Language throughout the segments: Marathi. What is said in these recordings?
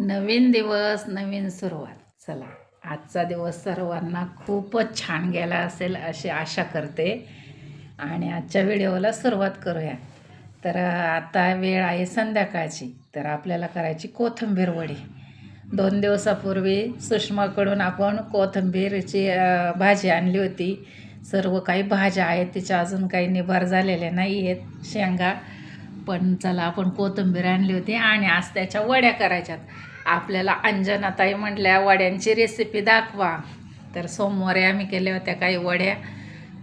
नवीन दिवस नवीन सुरुवात. चला आजचा दिवस सर्वांना खूपच छान गेला असेल अशी आशा करते. आणि आजच्या व्हिडिओला सुरुवात करूया. तर आता वेळ आहे संध्याकाळची. तर आपल्याला करायची कोथिंबीर वडी. दोन दिवसापूर्वी सुषमाकडून आपण कोथिंबीरची भाजी आणली होती. सर्व काही भाज्या आहेत तिच्या अजून काही निभार झालेल्या नाही आहेत शेंगा. पण चला आपण कोथिंबीर आणली होती आणि आज त्याच्या वड्या करायच्यात. आपल्याला अंजनाताई म्हटल्या वड्यांची रेसिपी दाखवा. तर सोमवारी आम्ही केल्या होत्या काही वड्या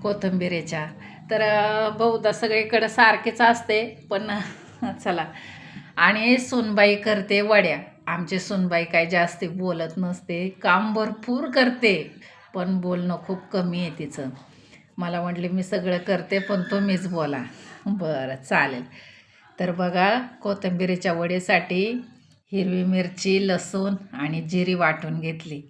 कोथिंबिरीच्या. तर बहुधा सगळीकडं सारखेच असते पण चला. आणि सुनबाई करते वड्या. आमची सुनबाई काय जास्ती बोलत नसते काम भरपूर करते पण बोलणं खूप कमी आहे तिचं. मला म्हटले मी सगळं करते पण तुम्हीच बोला. बरं चालेल. तर बघा कोथिंबिरीच्या वडीसाठी हिरवी मिरची लसूण आणि जिरी वाटून घेतली.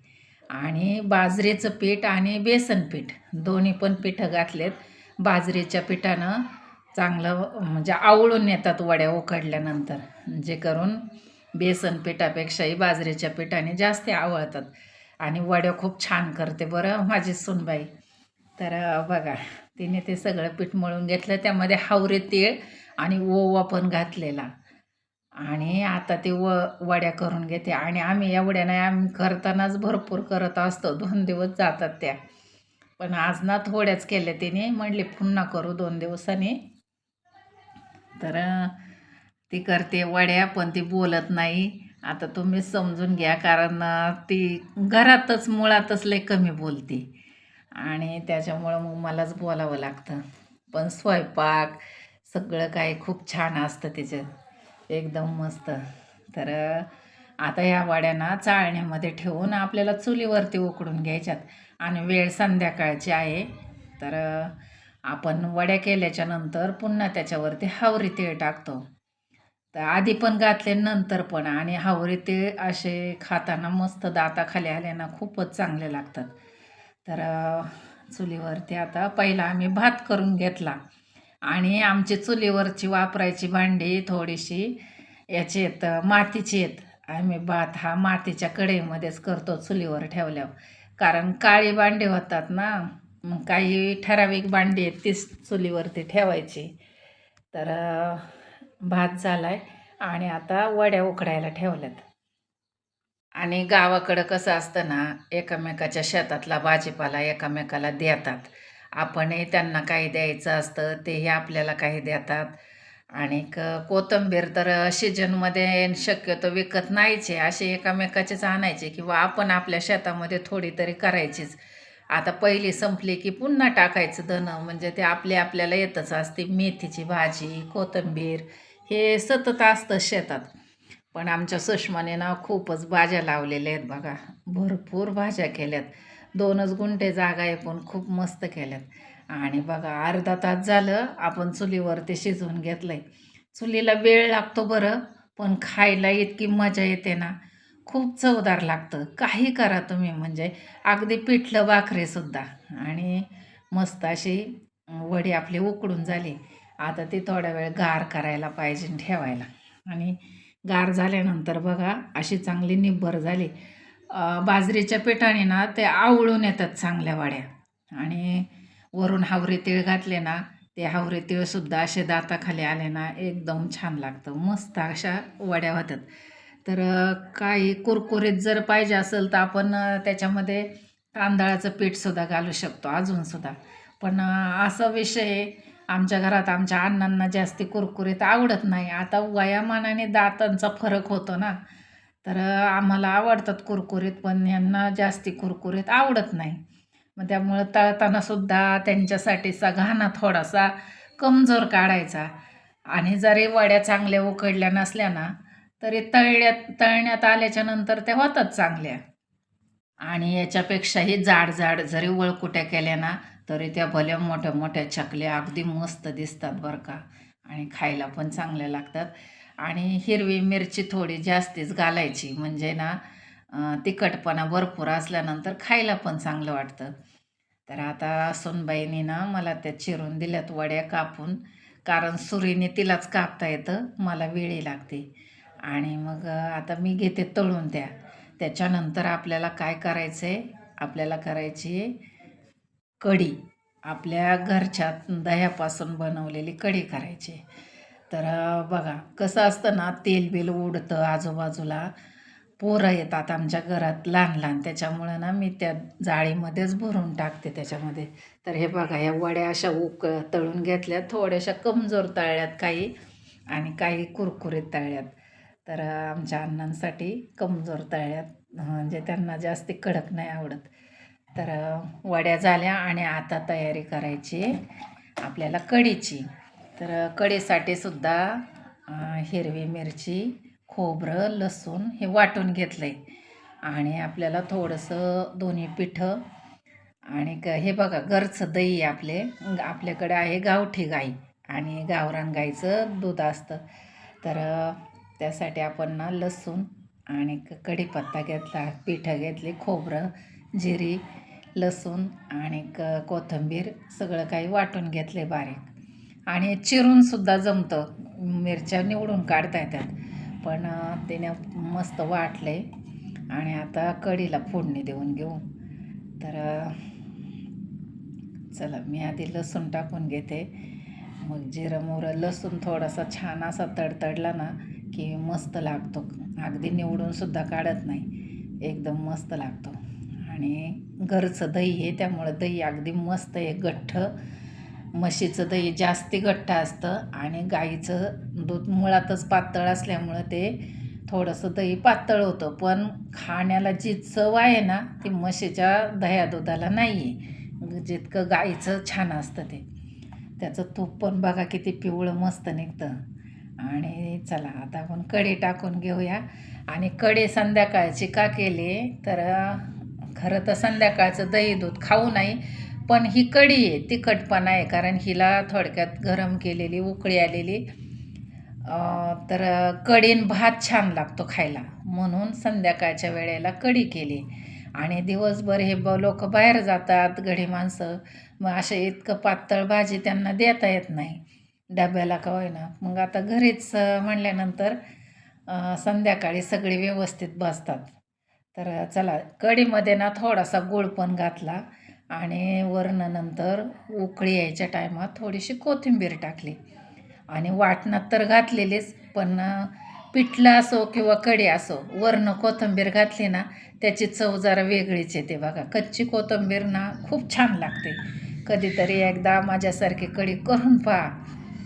आणि बाजरीचं पीठ आणि बेसन पीठ दोन्ही पण पिठं घातलेत. बाजरीच्या पिठानं चांगलं म्हणजे आवळून येतात वड्या उकडल्यानंतर. जे करून बेसन पिठापेक्षाही बाजरीच्या पिठाने जास्त आवळतात. आणि वड्या खूप छान करते बरं माझी सुनबाई. तर बघा तिने ते सगळं पीठ मळून घेतलं. त्यामध्ये हावरे तीळ आणि ओवा पण घातलेला. आणि आता ते व वड्या करून घेते. आणि आम्ही एवढ्या नाही आम्ही करतानाच भरपूर करत असतो. दोन दिवस जातात त्या. पण आज ना थोड्याच केल्या तिने. म्हणले पुन्हा करू दोन दिवसांनी. तर ती करते वड्या पण ती बोलत नाही. आता तुम्ही समजून घ्या कारण ती घरातच मुळातच लय कमी बोलते. आणि त्याच्यामुळं मग मलाच बोलावं लागतं. पण स्वयंपाक सगळं काही खूप छान असतं तिचं. एकदम मस्त. तर आता ह्या वड्यांना चाळण्यामध्ये ठेवून आपल्याला चुलीवरती उकडून घ्यायच्यात. आणि वेळ संध्याकाळची आहे. तर आपण वड्या केल्याच्यानंतर पुन्हा त्याच्यावरती हावरी तीळ टाकतो. तर आधी पण घातले नंतर पण. आणि हावरी तीळ असे खाताना मस्त दाताखाली आल्याना खूपच चांगले लागतात. तर चुलीवरती आता पहिला आम्ही भात करून घेतला. आणि आमची चुलीवरची वापरायची भांडी थोडीशी याची आहेत मातीची आहेत. आम्ही भात हा मातीच्या कढईमध्येच करतो चुलीवर ठेवल्यावर. कारण काळी भांडी होतात ना मग काही ठराविक भांडी आहेत तीच चुलीवरती ठेवायची. तर भात झाला आहे आणि आता वड्या उकडायला ठेवल्यात. आणि गावाकडं कसं असतं ना एकमेकाच्या शेतातला भाजीपाला एकमेकाला देतात. आपणही त्यांना काही द्यायचं असतं तेही आपल्याला काही देतात. आणि क कोथिंबीर तर सीजनमध्ये शक्यतो विकत नाहीचे असे एकामेकाचेच आणायचे किंवा आपण आपल्या शेतामध्ये थोडी तरी करायचीच. आता पहिली संपली की पुन्हा टाकायचं धनं म्हणजे ते आपले आपल्याला येतच असते. मेथीची भाजी कोथिंबीर हे सतत असतं शेतात. पण आमच्या सुषमाने ना खूपच भाज्या लावलेल्या आहेत बघा. भरपूर भाज्या केल्यात. दोनच गुंठे जागा आहे पण खूप मस्त केल्यात. आणि बघा अर्धा तास झालं आपण चुलीवरती शिजवून घेतलं आहे चुलीला वेळ लागतो बरं पण खायला इतकी मजा येते ना. खूप चवदार लागतं. काही करा तुम्ही म्हणजे अगदी पिठलं भाकरीसुद्धा आणि मस्त अशी वडी आपली उकडून झाली. आता ती थोडा वेळ गार करायला पाहिजे ठेवायला. आणि गार झाल्यानंतर बघा अशी चांगली निब्बर झाली. बाजरीच्या पिठाने ना ते आवळून येतात चांगल्या वाड्या. आणि वरून हावरे तीळ घातले ना ते हावरे तीळसुद्धा असे दाताखाली आले ना एकदम छान लागतं. मस्त अशा वड्या होतात. तर काही कुरकुरीत जर पाहिजे असेल तर आपण त्याच्यामध्ये तांदळाचं पीठसुद्धा घालू शकतो अजूनसुद्धा पण असा विषय आहे, आमच्या घरात आमच्या अण्णांना जास्ती कुरकुरीत आवडत नाही. आता वयामानाने दातांचा फरक होतो ना. तर आम्हाला आवडतात कुरकुरीत पण यांना जास्ती कुरकुरीत आवडत नाही. मग त्यामुळं तळतानासुद्धा त्यांच्यासाठीचा घाणा थोडासा कमजोर काढायचा. आणि जरी वड्या चांगल्या उकडल्या नसल्या ना तरी तळण्यात तळण्यात आल्याच्यानंतर त्या होतात चांगल्या. आणि याच्यापेक्षाही जाड जाड जरी वळकुट्या केल्या ना तरी त्या भल्या मोठ्या मोठ्या चकल्या अगदी मस्त दिसतात बरं का. आणि खायला पण चांगल्या लागतात. आणि हिरवी मिरची थोडी जास्तीच घालायची. म्हणजे ना तिखटपणा भरपूर असल्यानंतर खायला पण चांगलं वाटतं. तर आता सुनबाईनी ना मला त्या चिरून दिल्यात वड्या कापून. कारण सुरीने तिलाच कापता येतं. मला वेळी लागते. आणि मग आता मी घेते तळून त्या. त्याच्यानंतर आपल्याला काय करायचं आहे आपल्याला करायची कढी. आपल्या घरच्या दह्यापासून बनवलेली कढी करायची. आहे. तर बघा कसं असतं ना तेल बिल उडतं आजूबाजूला. पोरं येतात आमच्या घरात लहान लहान. त्याच्यामुळं ना मी त्या जाळीमध्येच भरून टाकते त्याच्यामध्ये. तर हे बघा या वड्या अशा उक तळून घेतल्या. थोड्याशा कमजोर तळल्यात काही आणि काही कुरकुरीत तळल्यात. तर आमच्या अण्णांसाठी कमजोर तळल्यात. म्हणजे त्यांना जास्त कडक नाही आवडत. तर वड्या झाल्या आणि आता तयारी करायची आपल्याला कढीची. तर कढीसाठी सुद्धा हिरवी मिरची खोबरं लसूण हे वाटून घेतलं आहे आणि आपल्याला थोडंसं दोन्ही पिठं आणि क हे बघा घरचं दही आहे आपले. आपल्याकडे आहे गावठी गाई आणि गावरान गाईचं दूध असतं. तर त्यासाठी आपण ना लसूण आणि कढीपत्ता घेतला पिठं घेतली खोबरं जिरी लसूण आणि क कोथिंबीर सगळं काही वाटून घेतले बारीक. आणि चिरूनसुद्धा जमतं. मिरच्या निवडून काढता येतात पण त्याने मस्त वाटले आणि आता कढीला फोडणी देऊन घेऊ. तर चला मी आधी लसूण टाकून घेते. मग जिरं मोरं लसूण थोडासा छान असा तडतडला ना की मस्त लागतो. अगदी निवडूनसुद्धा काढत नाही. एकदम मस्त लागतो. आणि घरचं दही आहे त्यामुळं दही अगदी मस्त आहे गठ्ठ म्हशीचं दही जास्ती घट्ट असतं आणि गाईचं दूध मुळातच पातळ असल्यामुळं ते थोडंसं दही पातळ होतं. पण खाण्याला जी चव आहे ना ती म्हशीच्या दह्या दुधाला नाही आहे जितकं गाईचं छान असतं ते. त्याचं तूप पण बघा किती पिवळं मस्त निघतं. आणि चला आता आपण कढी टाकून घेऊया. आणि कढी संध्याकाळची का केली? तर खरं तर संध्याकाळचं दही दूध खाऊ नाही पण ही कढी आहे तिखटपणा आहे कारण हिला थोडक्यात गरम केलेली उकळी आलेली. तर कढीन भात छान लागतो खायला म्हणून संध्याकाळच्या वेळेला कढी केली. आणि दिवसभर हे ब लोक बाहेर जातात गडी माणसं मग असे इतकं पातळ भाजी त्यांना देता येत नाही. डब्याला का होईना. मग आता घरीच म्हणल्यानंतर संध्याकाळी सगळी व्यवस्थित बसतात. तर चला कढीमध्ये ना थोडासा गुळ पण घातला. आणि वरनं नंतर उकळी यायच्या टायमात थोडीशी कोथिंबीर टाकली. आणि वाटणात तर घातलेलीच पण पिठलं असो किंवा कढी असो वरनं कोथिंबीर घातली ना त्याची चव जरा वेगळीच येते बघा. कच्ची कोथिंबीर ना खूप छान लागते. कधीतरी एकदा माझ्यासारखी कढी करून पहा.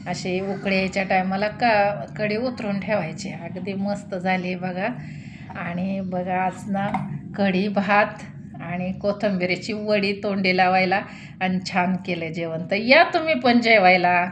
अशी उकळी यायच्या टायमाला का कढी उतरून ठेवायची. अगदी मस्त झाली बघा. आणि बघा आज ना कढी भात आणि कोथंबिरीची वडी तोंडी लावायला आणि छान केलं जेवण. तर या तुम्ही पण जेवायला.